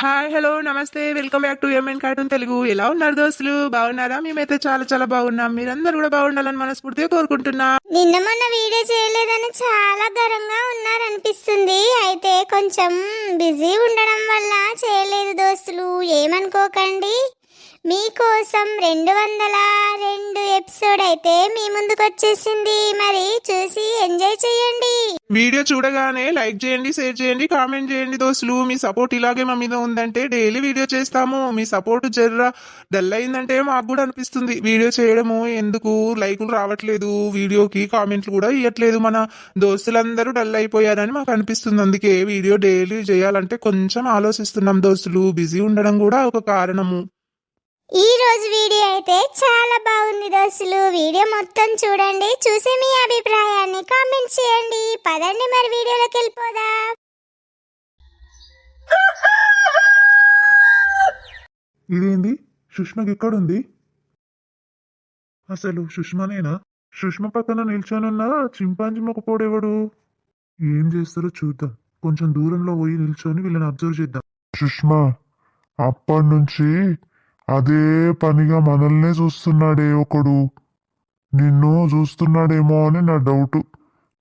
Hi hello నమస్తే welcome back to MN cartoon Telugu ఎలా ఉన్నారు దోస్తులు? బాగున్నారా? మేమైతే చాలా చాలా బాగున్నాం. మీరందరూ కూడా బాగుండాలని మనస్ఫూర్తిగా కోరుకుంటున్నా. నిన్న మొన్న వీడియో చేయలేదని చాలా గరంగా ఉన్నారనిపిస్తుంది. అయితే కొంచెం బిజీ ఉండడం వల్ల చేయలేదు దోస్తులు. ఏమనుకోకండి. మీకోసం రెండు వందల రెండు ఎపిసోడ్ అయితే మీ ముందుకు వచ్చేసింది. మరి చూసి ఎంజాయ్ చేయండి. వీడియో చూడగానే లైక్ చేయండి షేర్ చేయండి కామెంట్ చేయండి దోస్తులు. మీ సపోర్ట్ ఇలాగే మా మీద ఉందంటే డైలీ వీడియో చేస్తాము. మీ సపోర్ట్ జర్ర డల్ అయిందంటే మాకు కూడా అనిపిస్తుంది. వీడియో చేయడము ఎందుకు? లైకులు రావట్లేదు. వీడియోకి కామెంట్లు కూడా ఇవ్వట్లేదు మన దోస్తులందరూ డల్ అయిపోయారని మాకు అనిపిస్తుంది. అందుకే వీడియో డైలీ చేయాలంటే కొంచెం ఆలోచిస్తున్నాం దోస్తులు. బిజీ ఉండడం కూడా ఒక కారణము. ఈ రోజు వీడియో అయితే చాలా బాగుంది దోస్తులు. వీడియో మొత్తం చూడండి. చూసి మీ అభిప్రాయాన్ని కామెంట్ చేయండి. పదండి మరి వీడియోలోకి వెళ్ళిపోదా. ఇదేంది? సుష్మకి ఎక్కడుంది? అసలు సుష్మనేనా? సుష్మ పక్కన నిల్చొనున్న చింపాంజీ మొక్కపోడెవడు? ఏం చేస్తారో చూద్దాం. కొంచెం దూరంలో పోయి నిల్చొని వీళ్ళని అబ్జర్వ్ చేద్దాం. సుష్మ అప్పటి నుంచి అదే పనిగా మనల్నే చూస్తున్నాడే ఒకడు. నిన్ను చూస్తున్నాడేమో అని నా డౌట్.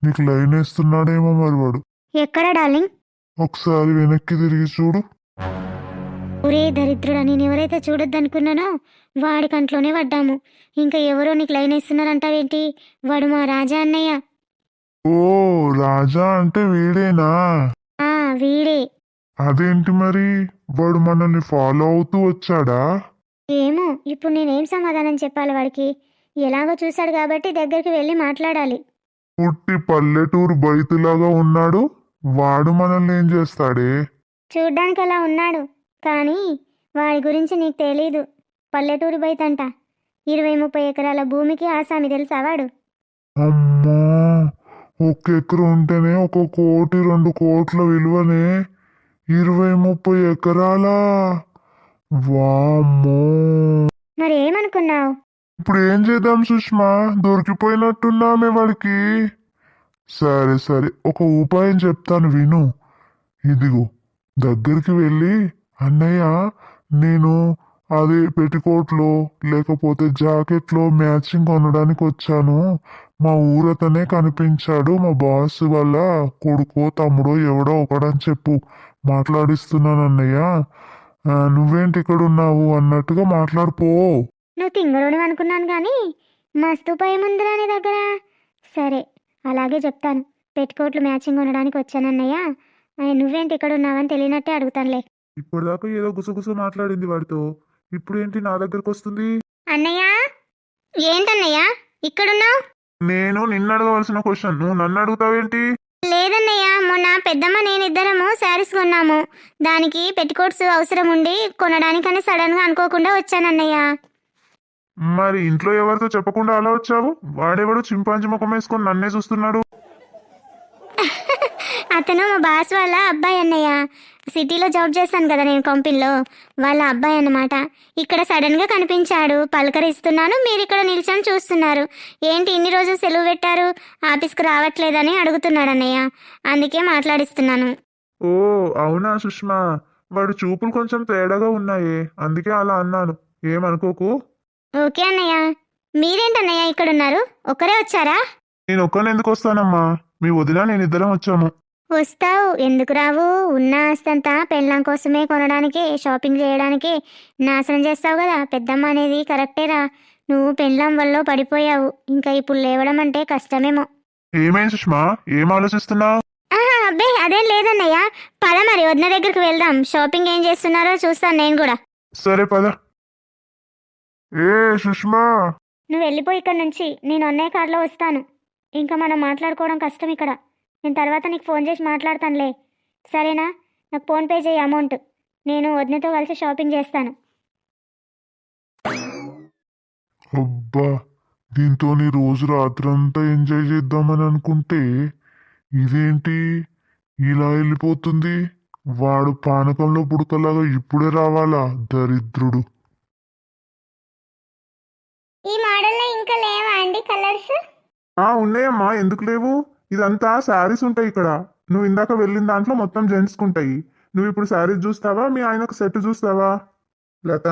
నీకు లైన్ వేస్తున్నాడేమో మరి వాడు. ఎక్కడ డార్లింగ్? ఒకసారి వెనక్కి తిరిగి చూడు. ఒరే దరిద్రుడా నేను ఎవరైతే చూడొద్దనుకున్నానో వాడి కంట్లోనే పడ్డాము. ఇంకా ఎవరో నీకు లైన్ వేస్తున్నారంటావేంటి? వాడు మా రాజా అన్నయ్య. ఓ రాజా అంటే వీడేనా? ఆ వీడే. అదేంటి మరి? వాడు మనల్ని ఫాలో అవుతూ వచ్చాడా? ఏమో ఇప్పుడు నేనేం సమాధానం చెప్పాలి వాడికి? ఎలాగో చూశాడు కాబట్టి దగ్గరికి వెళ్ళి మాట్లాడాలి. పుట్టి పల్లెటూరు బయతులాగా ఉన్నాడు? వాడు మనల్ని ఏం చేస్తాడే? చూడ్డానికి అలా ఉన్నాడు. కానీ వాడి గురించి నీకు తెలీదు. పల్లెటూరు బయటంట. ఇరవై ముప్పై ఎకరాల భూమికి ఆసామి తెలుసా వాడు? అమ్మా! ఒక ఎకరం ఉంటేనే ఒక కోటి రెండు కోట్ల విలువనే. ఇరవై ముప్పై ఎకరాలా? వామ్మో. మరి ఏమనుకున్నావు ఇప్పుడు ఏం చేద్దాం సుష్మా? దొరికిపోయినట్టున్నామే వాడికి. సరే సరే ఒక ఉపాయం చెప్తాను విను. ఇదిగో దగ్గరికి వెళ్ళి అన్నయ్య నేను అది పెట్టికోట్లో లేకపోతే జాకెట్లో మ్యాచింగ్ కొనడానికి వచ్చాను. మా ఊరతనే కనిపించాడు మా బాస్ వల్ల. కొడుకో తమ్ముడో ఎవడో ఒకడని చెప్పు. మాట్లాడిస్తున్నాను అన్నయ్య. నువ్వేంటి ఇక్కడ ఉన్నావు అన్నట్టుగా మాట్లాడిపో. నువ్వు తింగరోడు అనుకున్నాను కానీ మస్తు భయం ఉందిరా నీ దగ్గర. సరే అలాగే చెప్తాను. పెట్టుకోట్లు మ్యాచింగ్ ఉండడానికి వచ్చానన్నయ్య. నువ్వేంటి ఇక్కడ ఉన్నావని తెలియనట్టే అడుగుతానులే. ఇప్పటిదాకా ఏదో గుసగుస మాట్లాడింది వాడితో. ఇప్పుడు ఏంటి నా దగ్గరకు వస్తుంది అన్నయ్య? ఏంటన్నయ్య? ఇక్కడున్నావు? నేను నిన్ను అడగవలసిన క్వశ్చన్ నువ్వు నన్ను అడుగుతావేంటి? లేదన్నయ్య మొన్న పెద్దమ్మ నేను ఇద్దరము శారీస్ కొన్నాము. దానికి పెట్టుకోట్స్ అవసరం ఉండి కొనడానికని సడన్గా అనుకోకుండా వచ్చానన్నయ్య. మరి ఇంట్లో ఎవరితో చెప్పకుండా అలా వచ్చావు? వాడెవడు చింపాంజీ ముఖం వేసుకొని నన్నే చూస్తున్నాడు? అతను మా బాస్ వాళ్ళ అబ్బాయి అన్నయ్య. సిటీలో జాబ్ చేస్తాను కదా నేను కంపెనీలో. వాళ్ళ అబ్బాయి అన్నమాట. ఇక్కడ సడన్గా కనిపించాడు. పలకరిస్తున్నాను. మీరు ఇక్కడ నిల్చొని చూస్తున్నారు. ఏంటి ఇన్ని రోజులు సెలవు పెట్టారు? ఆఫీస్కి రావట్లేదని అడుగుతున్నాడు అన్నయ్య. అందుకే మాట్లాడిస్తున్నాను. ఓ అవునా సుష్మా? వాడు చూపులు కొంచెం తేడాగా ఉన్నాయే. అందుకే అలా అన్నాను. ఏమనుకోకు? ఓకే అన్నయ్య. మీరేంటన్నయ్య ఇక్కడ ఉన్నారు ఒక్కరే వచ్చారా? నేను ఒక్కని ఎందుకు వస్తానమ్మా? మీ వదిన నేను ఇద్దరం వచ్చాము. వస్తావు. ఎందుకు రావు? ఉన్న ఆస్తంతా పెళ్ళాం కోసమే కొనడానికి షాపింగ్ చేయడానికి నాశనం చేస్తావు కదా. పెద్దమ్మ అనేది కరెక్టేరా నువ్వు పెళ్ళాం వల్ల పడిపోయావు. ఇంకా ఇప్పుడు లేవడం అంటే కష్టమేమో. ఏమేం సుష్మా? ఏం ఆలోచిస్తున్నావు? అబ్బే అదేం లేదన్నయ్య. పద మరి వదిన దగ్గరికి వెళ్దాం. షాపింగ్ ఏం చేస్తున్నారో చూస్తాను నేను కూడా. సరే పద. ఏ సుష్మా? నువ్వు వెళ్ళిపోయి ఇక్కడ నుంచి. నేను అన్నయ్య కార్లో వస్తాను. ఇంకా మనం మాట్లాడుకోవడం కష్టం ఇక్కడ. నేను తర్వాత నీకు ఫోన్ చేసి మాట్లాడతానులే. సరేనా? నాకు ఫోన్ పే చేయి అమౌంట్. నేను వదినతో కలిసి షాపింగ్ చేస్తాను. అబ్బా దీంతో నీ రోజు రాత్రంతా ఎంజాయ్ చేద్దామని అనుకుంటే ఇదేంటి? ఇలా వెళ్ళిపోతుంది. వాడు పానకంలో పుడకలాగా ఇప్పుడే రావాలా దరిద్రుడు. ఈ మోడల్లో ఇంకా లేవా అండి కలర్స్? ఆ ఉన్నాయమ్మా. ఎందుకు లేవు? ఇదంతా శారీస్ ఉంటాయి ఇక్కడ. నువ్వు ఇందాక వెళ్ళిన దాంట్లో మొత్తం జెంట్స్కి ఉంటాయి నువ్వు ఇప్పుడు శారీస్ చూస్తావా? మీ ఆయనకు సెట్ చూస్తావా? లత?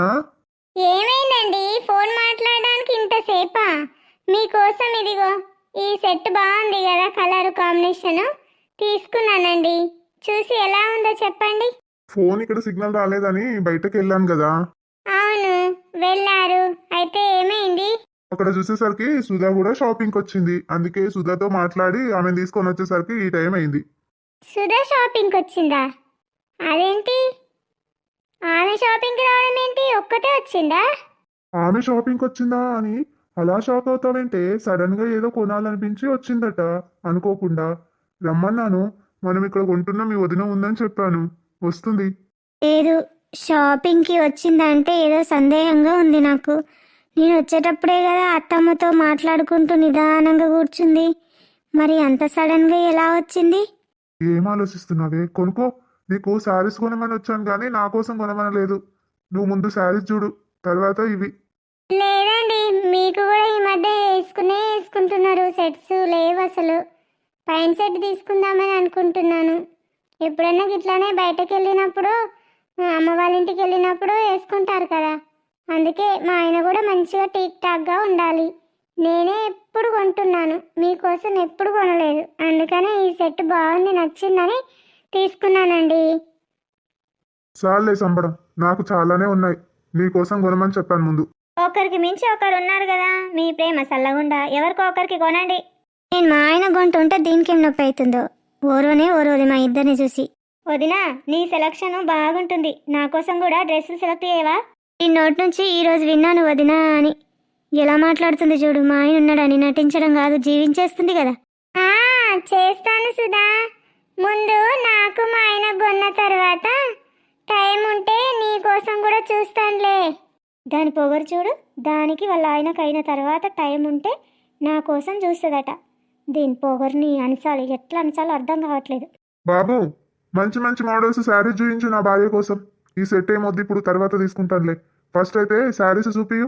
ఏమైందండి? ఫోన్ మాట్లాడడానికి ఇంతసేపా మీకోసం ఇదిగో ఈ సెట్ బాగుంది కదా కలర్ కాంబినేషన్. తీసుకున్నానండి. చూసి ఎలా ఉందో చెప్పండి. ఫోన్ ఇక్కడ సిగ్నల్ రాలేదని బయటకు వెళ్ళాను కదా. అవును వెళ్ళారు. అయితే ఏమైంది? అక్కడ చూసేసరికి సుధా కూడా షాపింగ్కి వచ్చింది. అందుకే సుధాతో మాట్లాడి ఆమెను తీసుకొని వచ్చేసరికి ఈ టైం అయింది. సుధా షాపింగ్కి వచ్చిందా? అదేంటి? ఆమె షాపింగ్కి రావడం ఏంటి? ఒక్కతే వచ్చిందా? ఆమె షాపింగ్కి వచ్చిందా అని అలా షాక్ అవుతావంటే సడన్గా ఏదో కొనాలనిపించి వచ్చిందట అనుకోకుండా. రమ్మన్నాను. మనం ఇక్కడ కొంటున్న మీ వదిన ఉందని చెప్పాను. వస్తుంది. లేదు షాపింగ్కి వచ్చిందంటే ఏదో సందేహంగా ఉంది నాకు. నేను వచ్చేటప్పుడే కదా అత్తమ్మతో మాట్లాడుకుంటూ నిదానంగా కూర్చుంది. మరి అంత సడన్గా ఎలా వచ్చింది? ఏం ఆలోచిస్తున్నావే? కొనుక్కో. నీకు శారీస్ కొనమని వచ్చాను కానీ నా కోసం కొనమనలేదు. నువ్వు ముందు శారీస్ చూడు తర్వాత ఇవి. లేదండి మీకు కూడా ఈ మధ్య వేసుకునే వేసుకుంటున్నారు. సెట్స్ లేవు అసలు. పైన సెట్ తీసుకుందామని అనుకుంటున్నాను. ఎప్పుడైనా ఇట్లానే బయటకు వెళ్ళినప్పుడు అమ్మ వాళ్ళ ఇంటికి వెళ్ళినప్పుడు వేసుకుంటారు కదా. అందుకే మా ఆయన కూడా మంచిగా టీక్ టాక్గా ఉండాలి. నేనే ఎప్పుడు కొంటున్నాను మీకోసం ఎప్పుడు కొనలేదు. అందుకనే ఈ సెట్ బాగుంది నచ్చిందని తీసుకున్నానండి. చాలే సంబడం నాకు చాలానే ఉన్నాయి. నీకోసం కొనమని చెప్పాను ముందు. ఒకరికి మించి ఒకరు ఉన్నారు కదా మీ ప్రేమ సల్లగుండా ఎవరికో ఒకరికి కొనండి. నేను మా ఆయన కొంటుంటే దీనికేం నొప్పి అవుతుందో ఓరోనే ఓరోది మా ఇద్దరిని చూసి. వదినా నీ సెలక్షన్ బాగుంటుంది. నా కోసం కూడా డ్రెస్సులు సెలెక్ట్ చేయవా ఈ నోట్ నుంచి ఈ రోజు విన్నాను వదినా అని. ఎలా మాట్లాడుతుంది చూడు మా ఆయన ఉన్నాడని నటించడం కాదు జీవించేస్తుంది కదా. చేస్తాను సుధా. ముందు నాకు మా ఆయన కొన్న తర్వాత టైం ఉంటే నీ కోసం కూడా చూస్తానులే. దాని పొగరు చూడు దానికి వాళ్ళ ఆయనకు అయిన తర్వాత టైం ఉంటే నా కోసం చూస్తుందట. దీని పొగరుని అణచాలి ఎట్లా అణచాలో అర్థం కావట్లేదు. బాబు మంచి మంచి మోడల్స్ శారీస్ చూపించు నా భార్య కోసం. ఈ సెట్ ఏమొద్దు ఇప్పుడు తర్వాత తీసుకుంటానులే. ఫస్ట్ అయితే శారీస్ చూపియు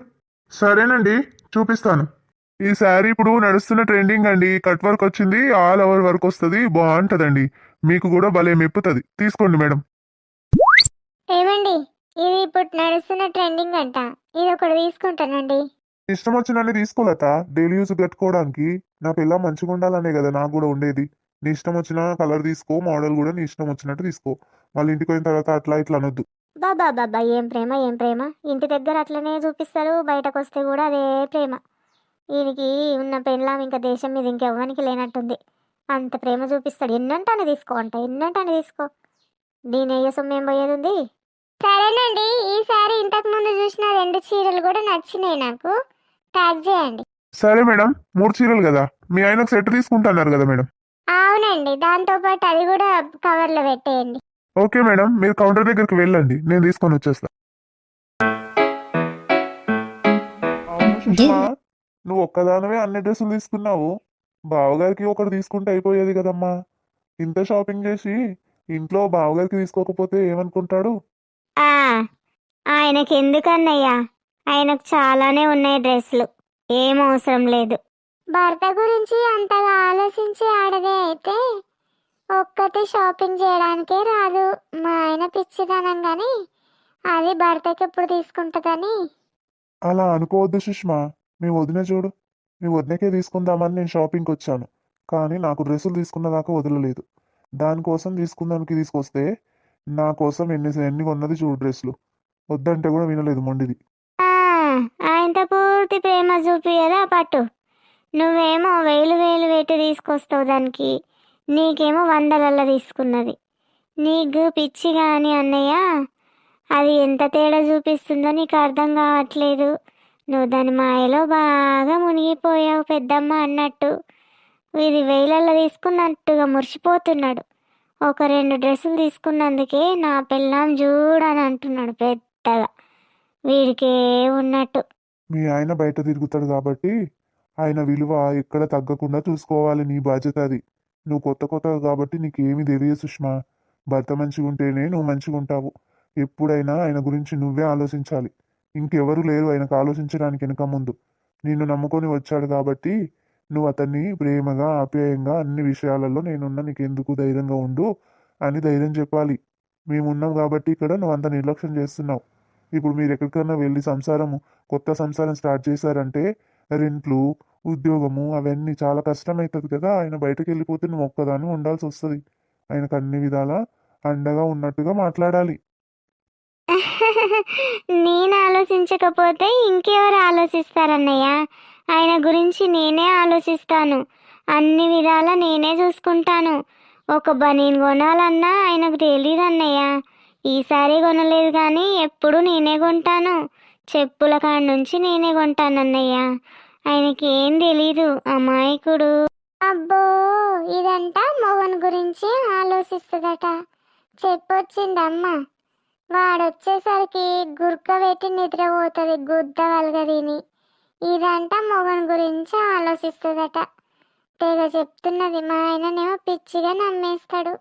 సరేనండి చూపిస్తాను. ఈ శారీ ఇప్పుడు నడుస్తున్న ట్రెండింగ్ అండి. కట్ వర్క్ వచ్చింది ఆల్ ఓవర్ వర్క్ వస్తుంది బాగుంటదండి. మీకు కూడా భలే మెప్పుతుంది. తీసుకోండి మేడం. ఏమండి ఇది ఇప్పుడు నడుస్తున్న ట్రెండింగ్ అంట. ఇది ఒకటి తీసుకుంటానండి. ఇష్టం వచ్చినన్ని తీసుకోలేక డైలీ యూస్ కట్టుకోవడానికి నా పిల్ల మంచిగా ఉండాలనే కదా నాకు కూడా ఉండేది. నీ ఇష్టం వచ్చిన కలర్ తీసుకో మోడల్ కూడా నీ ఇష్టం వచ్చినట్టు తీసుకో. మళ్ళీ ఇంటికి పోయిన తర్వాత అట్లా ఇట్లా అనొద్దు. బాబా బాబా ఏం ప్రేమ ఏం ప్రేమ? ఇంటి దగ్గర అట్లనే చూపిస్తారు బయటకు వస్తే కూడా అదే ప్రేమ. ఈయనకి ఉన్న పెళ్ళాం ఇంకా దేశం మీద ఇంకెవ్వనికి లేనట్టుంది. అంత ప్రేమ చూపిస్తాడు. ఎన్నంటానే తీసుకో అంట ఎన్నంటానే తీసుకో? దీని సొమ్మేం పోయేది ఉంది సరేనండి ఈసారి ఇంతకు ముందు చూసిన రెండు చీరలు కూడా నచ్చినాయి నాకు. ట్యాగ్ చేయండి. సరే మేడం మూడు చీరలు కదా. మీ ఆయనకు సెట్ తీసుకుంటున్నారు కదా మేడం. అవునండి దాంతో పాటు అది కూడా కవర్లో పెట్టేయండి. ఓకే మేడం మీరు కౌంటర్ దగ్గరికి వెళ్ళండి. నేను తీసుకొని వచ్చేస్తా. నువ్వు ఒక్కదానవే అన్ని డ్రెస్సులు తీసుకున్నావు. బావగారికి ఒకటి తీసుకుంటే అయిపోయేది కదమ్మా. ఇంత షాపింగ్ చేసి ఇంట్లో బావగారికి తీసుకోకపోతే ఏమనుకుంటాడు? ఆ ఆయనకి ఎందుకన్నయ్యా ఆయనకు చాలానే ఉన్నాయి డ్రెస్సులు. ఏం అవసరం లేదు. భర్త గురించి అంతగా ఆలోచించి ఆడదే అయితే ఒక్కటి షాపింగ్ చేయడానికే రాదు. మా ఆయన పిచ్చిదనం కానీ అది భర్తకి ఎప్పుడు తీసుకుంటుందని. అలా అనుకోవద్దు సుష్మా. మీ వదిన చూడు మీ వదినకే తీసుకుందామని నేను షాపింగ్కి వచ్చాను. కానీ నాకు డ్రెస్సులు తీసుకున్న దాకా వదలలేదు. దానికోసం తీసుకుందానికి తీసుకొస్తే నా కోసం ఎన్ని ఎన్ని కొన్నది చూడు డ్రెస్సులు. వద్దంటే కూడా వినలేదు మొండిది. ఆయనతో పూర్తి ప్రేమ చూపియదా పట్టు. నువ్వేమో వేలు వేలు పెట్టి తీసుకొస్తావు దానికి. నీకేమో వందలల్లో తీసుకున్నది. నీకు పిచ్చి కానీ అన్నయ్య అది ఎంత తేడా చూపిస్తుందో నీకు అర్థం కావట్లేదు. నువ్వు దాని మాయలో బాగా మునిగిపోయావు పెద్దమ్మ అన్నట్టు. ఇది వేలల్లో తీసుకున్నట్టుగా మురిసిపోతున్నాడు. ఒక రెండు డ్రెస్సులు తీసుకున్నందుకే నా పిల్లం చూడని అంటున్నాడు పెద్దగా. వీడికే ఉన్నట్టు. మీ ఆయన బయట తిరుగుతాడు కాబట్టి ఆయన విలువ ఎక్కడ తగ్గకుండా చూసుకోవాలి నీ బాధ్యత అది. నువ్వు కొత్త కొత్త కాబట్టి నీకేమీ తెలియదు సుష్మా. భర్త మంచిగా ఉంటేనే నువ్వు మంచిగా ఉంటావు ఎప్పుడైనా ఆయన గురించి నువ్వే ఆలోచించాలి. ఇంకెవరు లేరు ఆయనకు ఆలోచించడానికి వెనక ముందు. నిన్ను నమ్ముకొని వచ్చాడు కాబట్టి నువ్వు అతన్ని ప్రేమగా ఆప్యాయంగా అన్ని విషయాలలో నేనున్నా నీకెందుకు ధైర్యంగా ఉండు అని ధైర్యం చెప్పాలి. మేము ఉన్నాం కాబట్టి ఇక్కడ నువ్వు అంత నిర్లక్ష్యం చేస్తున్నావు. ఇప్పుడు మీరు ఎక్కడికైనా వెళ్ళి సంసారము కొత్త సంసారం స్టార్ట్ చేశారంటే రెంట్లు ఉద్యోగము అవన్నీ చాలా కష్టమవుతుంది కదా. ఆయన బయటకు వెళ్ళిపోతే నువ్వు ఒక్కదాన్ని ఉండాల్సి వస్తుంది. ఆయనకు అన్ని విధాల అండగా ఉన్నట్టుగా మాట్లాడాలి. నేను ఆలోచించకపోతే ఇంకెవరు ఆలోచిస్తారన్నయ్య? ఆయన గురించి నేనే ఆలోచిస్తాను. అన్ని విధాలా నేనే చూసుకుంటాను. ఒక బనీన్ కొనాలన్నా ఆయనకు తెలియదన్నయ్య ఈసారి కొనలేదు కానీ ఎప్పుడు నేనే కొంటాను. చెప్పుల కాడ నుంచి నేనే కొంటాను అన్నయ్య ఆయనకి ఏం తెలీదు అమాయకుడు. అబ్బో ఇదంట మోహన్ గురించి ఆలోచిస్తుందట. చెప్పొచ్చిందమ్మ. వాడొచ్చేసరికి గుర్క పెట్టి నిద్రపోతుంది గుద్ద వలగదిని. ఇదంట మొగన్ గురించి ఆలోచిస్తుందట. తెగ చెప్తున్నది మా ఆయననేమో పిచ్చిగా నమ్మేస్తాడు.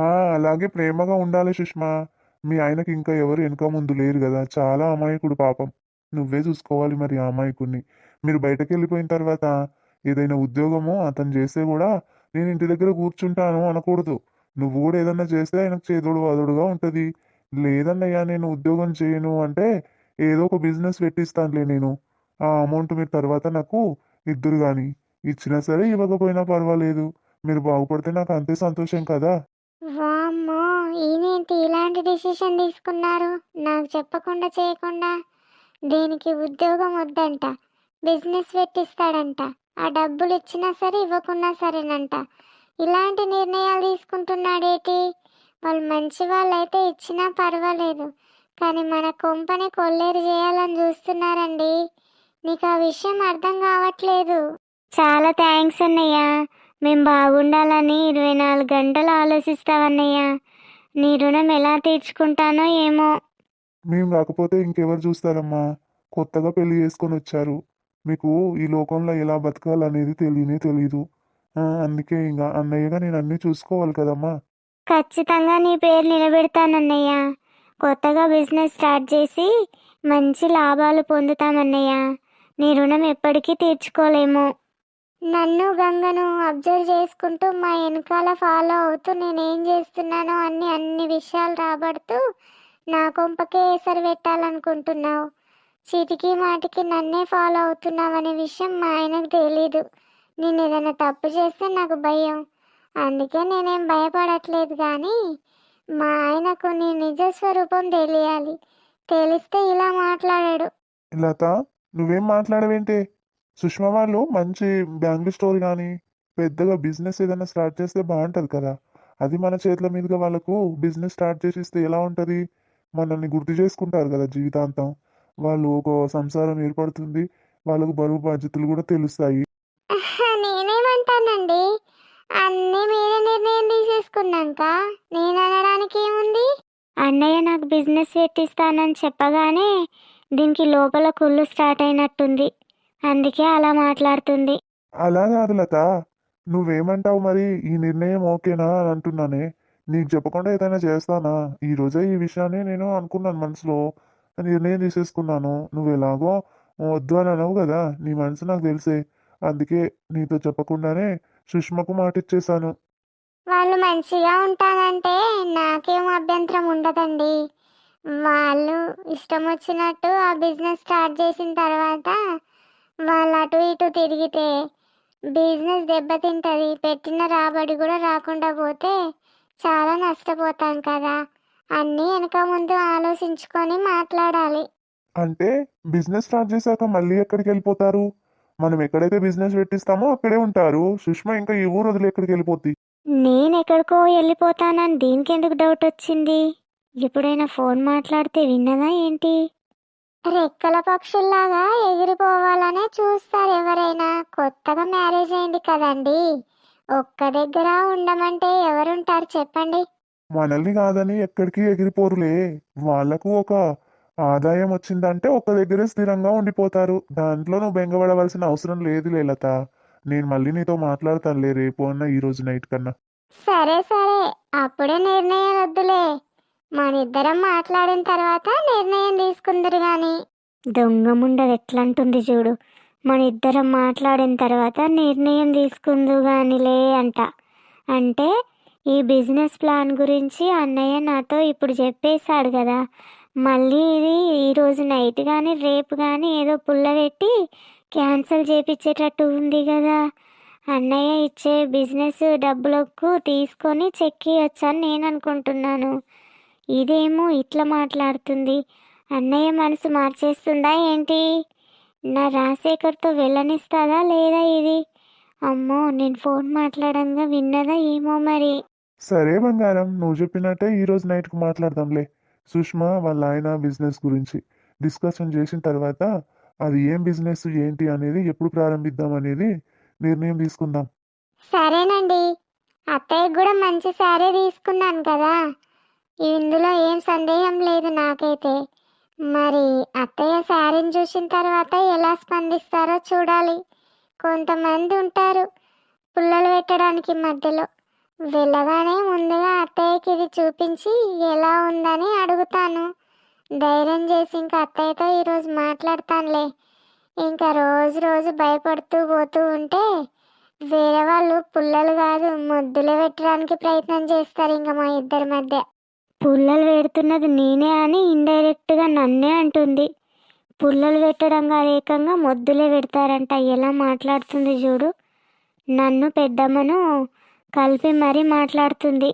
ఆ, అలాగే ప్రేమగా ఉండాలి సుష్మా. మీ ఆయనకి ఇంకా ఎవరు వెనుక ముందు లేరు కదా. చాలా అమాయకుడు పాపం. నువ్వే చూసుకోవాలి మరి ఆ అమాయకుడిని మీరు బయటకు వెళ్ళిపోయిన తర్వాత ఏదైనా ఉద్యోగము అతను చేస్తే కూడా నేను ఇంటి దగ్గర కూర్చుంటాను అనకూడదు. నువ్వు కూడా ఏదన్నా చేస్తే ఆయనకు చేదోడు వాదోడుగా ఉంటుంది. లేదన్నయ్యా నేను ఉద్యోగం చేయను అంటే ఏదో ఒక బిజినెస్ పెట్టిస్తానులే నేను. ఆ అమౌంట్ మీరు తర్వాత నాకు ఇద్దరు కానీ ఇచ్చినా సరే ఇవ్వకపోయినా పర్వాలేదు. మీరు బాగుపడితే నాకు అంతే సంతోషం కదా. వామ్మో ఈయనేంటి ఇలాంటి డిసిషన్ తీసుకున్నారు? నాకు చెప్పకుండా చేయకుండా? దీనికి ఉద్యోగం వద్దంట. బిజినెస్ పెట్టిస్తాడంట. ఆ డబ్బులు ఇచ్చినా సరే ఇవ్వకున్నా సరేనంట. ఇలాంటి నిర్ణయాలు తీసుకుంటున్నాడేటి? వాళ్ళు మంచి వాళ్ళైతే ఇచ్చినా పర్వాలేదు. కానీ మన కొంపని కొల్లేరు చేయాలని చూస్తున్నారండి. నీకు ఆ విషయం అర్థం కావట్లేదు. చాలా థ్యాంక్స్ అన్నయ్య. మేము బాగుండాలని ఇరవై నాలుగు గంటలు ఆలోచిస్తావన్నయ్య. నీ రుణం ఎలా తీర్చుకుంటానో ఏమో. మేము రాకపోతే ఇంకెవరు చూస్తారమ్మా. కొత్తగా పెళ్ళి చేసుకొని వచ్చారు. మీకు ఈ లోకంలో ఎలా బతకాలనేది తెలియనే తెలీదు. అందుకే ఇంకా అన్నయ్యగా నేను అన్నీ చూసుకోవాలి కదమ్మా. ఖచ్చితంగా నీ పేరు నిలబెడతానన్నయ్య. కొత్తగా బిజినెస్ స్టార్ట్ చేసి మంచి లాభాలు పొందుతామన్నయ్య. నీ రుణం ఎప్పటికీ తీర్చుకోలేము. నన్ను గంగను అబ్జర్వ్ చేసుకుంటూ మా వెనకాల ఫాలో అవుతూ నేనేం చేస్తున్నానో అన్ని అన్ని విషయాలు రాబడుతూ నా కొంపకే ఎసరు పెట్టాలనుకుంటున్నావు. చిటికి మాటికి నన్నే ఫాలో అవుతున్నావనే అనే విషయం మా ఆయనకు తెలీదు. నేను ఏదైనా తప్పు చేస్తే నాకు భయం. అందుకే నేనేం భయపడట్లేదు కానీ మా ఆయనకు నీ నిజ స్వరూపం తెలియాలి. తెలిస్తే ఇలా మాట్లాడాడు. లత నువ్వేం మాట్లాడవేంటి? సుష్మా వాళ్ళు మంచి బ్యాంగిల్ స్టోర్ కానీ పెద్దగా బిజినెస్ ఏదైనా స్టార్ట్ చేస్తే బాగుంటుంది కదా. అది మన చేతుల మీదుగా వాళ్ళకు బిజినెస్ స్టార్ట్ చేసి ఇస్తే ఎలా ఉంటుంది? మనల్ని గుర్తు చేసుకుంటారు కదా జీవితాంతం. వాళ్ళు ఒక సంసారం ఏర్పడుతుంది వాళ్ళకు బరువు బాధ్యతలు కూడా తెలుస్తాయి. నేనేమంటానండి? అన్నీ మీరే నిర్ణయం తీసేసుకున్నాక నేను అనడానికి ఏముంది? అన్నయ్య నాకు బిజినెస్ పెట్టిస్తానని చెప్పగానే దీనికి లోపల కుళ్ళు స్టార్ట్ అయినట్టుంది. అందుకే అలా మాట్లాడుతుంది. అలా కాదు లత నువ్వేమంటావు మరి? ఈ నిర్ణయం ఓకేనా అని అంటున్నానే. నీకు చెప్పకుండా ఏదైనా చేస్తానా? ఈ రోజే ఈ విషయాన్ని నేను అనుకున్నాను మనసులో. నిర్ణయం తీసేసుకున్నాను నువ్వు ఎలాగో వద్దు అని అనవు కదా? నీ మనసు నాకు తెలిసే. అందుకే నీతో చెప్పకుండానే సుష్మకు మాట ఇచ్చేసాను వాళ్ళు మంచిగా ఉంటానంటే నాకేం అభ్యంతరం ఉండదండి. వాళ్ళు ఇష్టం వచ్చినట్టు ఆ బిజినెస్ స్టార్ట్ చేసిన తర్వాత వాళ్ళు అటు ఇటు తిరిగితే బిజినెస్ దెబ్బతింటది పెట్టిన రాబడి కూడా రాకుండా పోతే చాలా నష్టపోతాం కదా? అన్నీ వెనక ముందు ఆలోచించుకొని మాట్లాడాలి. అంటే బిజినెస్ స్టార్ట్ చేశాక మళ్ళీ ఎక్కడికి వెళ్ళిపోతారు? మనం ఎక్కడైతే బిజినెస్ పెట్టిస్తామో అక్కడే ఉంటారు. సుష్మ ఇంకా ఈ ఊరు వదిలి ఎక్కడికి వెళ్ళిపోద్ది? నేను ఎక్కడికో వెళ్ళిపోతానని దీనికి ఎందుకు డౌట్ వచ్చింది? ఎప్పుడైనా ఫోన్ మాట్లాడితే విన్నదా ఏంటి? రెక్కల పక్షుల్లాగా ఎగిరిపోవాలనే చూస్తారు ఎవరైనా. కొత్తగా మ్యారేజ్ అయింది కదండి. ఒక్క దగ్గర ఉండమంటే ఎవరుంటారు చెప్పండి. మనల్ని కాదని ఎక్కడికి ఎగిరిపోరులే. వాళ్ళకు ఒక ఆదాయం వచ్చిందంటే ఒక్క దగ్గరే స్థిరంగా ఉండిపోతారు. దాంట్లో నువ్వు బెంగపడవలసిన అవసరం లేదు లత. నేను మళ్ళీ నీతో మాట్లాడతానులే రేపు అన్న ఈ రోజు నైట్ కన్నా. సరే సరే. అప్పుడే నిర్ణయం వద్దులే. మనిద్దరం మాట్లాడిన తర్వాత నిర్ణయం తీసుకుందరు గాని. దొంగ ముండది ఎట్లంటుంది చూడు. మన ఇద్దరం మాట్లాడిన తర్వాత నిర్ణయం తీసుకుందు గానిలే అంట. అంటే ఈ బిజినెస్ ప్లాన్ గురించి అన్నయ్య నాతో ఇప్పుడు చెప్పేశాడు కదా. మళ్ళీ ఇది ఈరోజు నైట్ కానీ రేపు కానీ ఏదో పుల్ల పెట్టి క్యాన్సిల్ చేపించేటట్టు ఉంది కదా. అన్నయ్య ఇచ్చే బిజినెస్ డబ్బులకు తీసుకొని చెక్ ఇవ్వచ్చని నేను అనుకుంటున్నాను. ఇదేమో ఇట్లా మాట్లాడుతుంది. అన్నయ్య మనసు మార్చేస్తుందా ఏంటి? నా రాజశేఖర్తో వెళ్ళనిస్తుందా లేదా ఇది? అమ్మో నేను ఫోన్ మాట్లాడంగా విన్నదా ఏమో మరి. సరే బంగారం నువ్వు చెప్పినట్టే ఈ రోజు నైట్కి మాట్లాడదాంలే. సుష్మా వాళ్ళ ఆయన బిజినెస్ గురించి డిస్కషన్ చేసిన తర్వాత అది ఏం బిజినెస్ ఏంటి అనేది ఎప్పుడు ప్రారంభిద్దాం అనేది నిర్ణయం తీసుకుందాం. సరేనండి. అత్తయ్య కూడా మంచి శారీ తీసుకున్నాను కదా. ఇందులో ఏం సందేహం లేదు నాకైతే. మరి అత్తయ్య శారీని చూసిన తర్వాత ఎలా స్పందిస్తారో చూడాలి. కొంతమంది ఉంటారు పుల్లలు పెట్టడానికి మధ్యలో. వెళ్ళగానే ముందుగా అత్తయ్యకి ఇది చూపించి ఎలా ఉందని అడుగుతాను. ధైర్యం చేసి ఇంకా అత్తయ్యతో ఈరోజు మాట్లాడతానులే. ఇంకా రోజు రోజు భయపడుతూ పోతూ ఉంటే వేరే వాళ్ళు పుల్లలు కాదు ముద్దులు పెట్టడానికి ప్రయత్నం చేస్తారు ఇంకా మా ఇద్దరి మధ్య. పుల్లలు పెడుతున్నది నేనే అని ఇండైరెక్ట్గా నన్నే అంటుంది. పుల్లలు పెట్టడం కాదు ఏకంగా మొద్దులే పెడతారంట. ఎలా మాట్లాడుతుంది చూడు. నన్ను పెద్దమ్మను కలిపి మరీ మాట్లాడుతుంది.